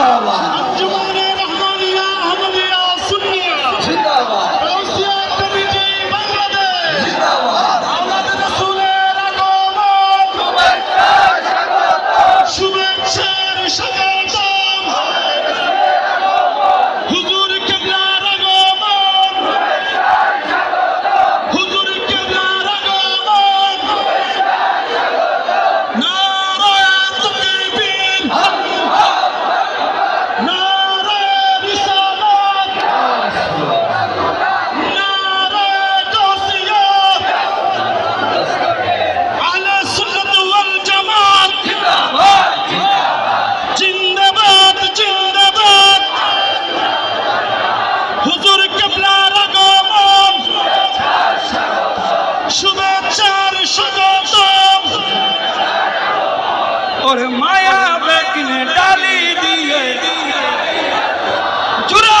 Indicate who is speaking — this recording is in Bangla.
Speaker 1: বাবা
Speaker 2: বিচার সুযত
Speaker 1: ওর মায়া বেকনে ডালি দিয়ে। জুড়া